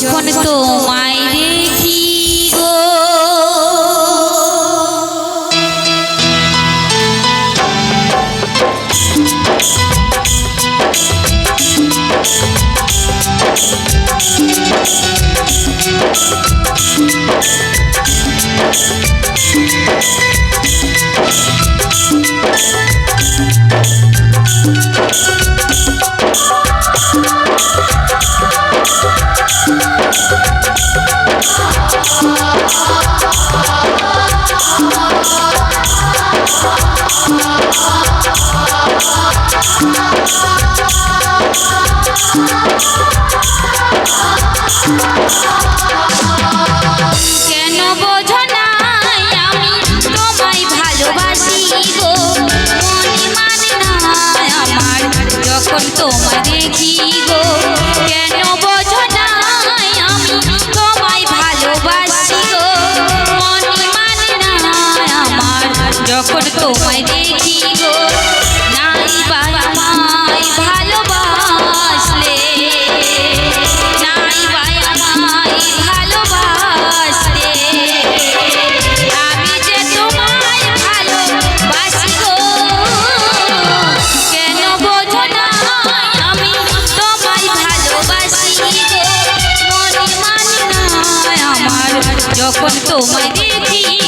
যখন তোমায় দেখি গো। Thank দেখি গো। কেন বোঝো না আমি? তোমায় মানে না আমার, যখন তোমায় দেখি গো। নাই ভালো যখন তোমায় দেখি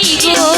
一颗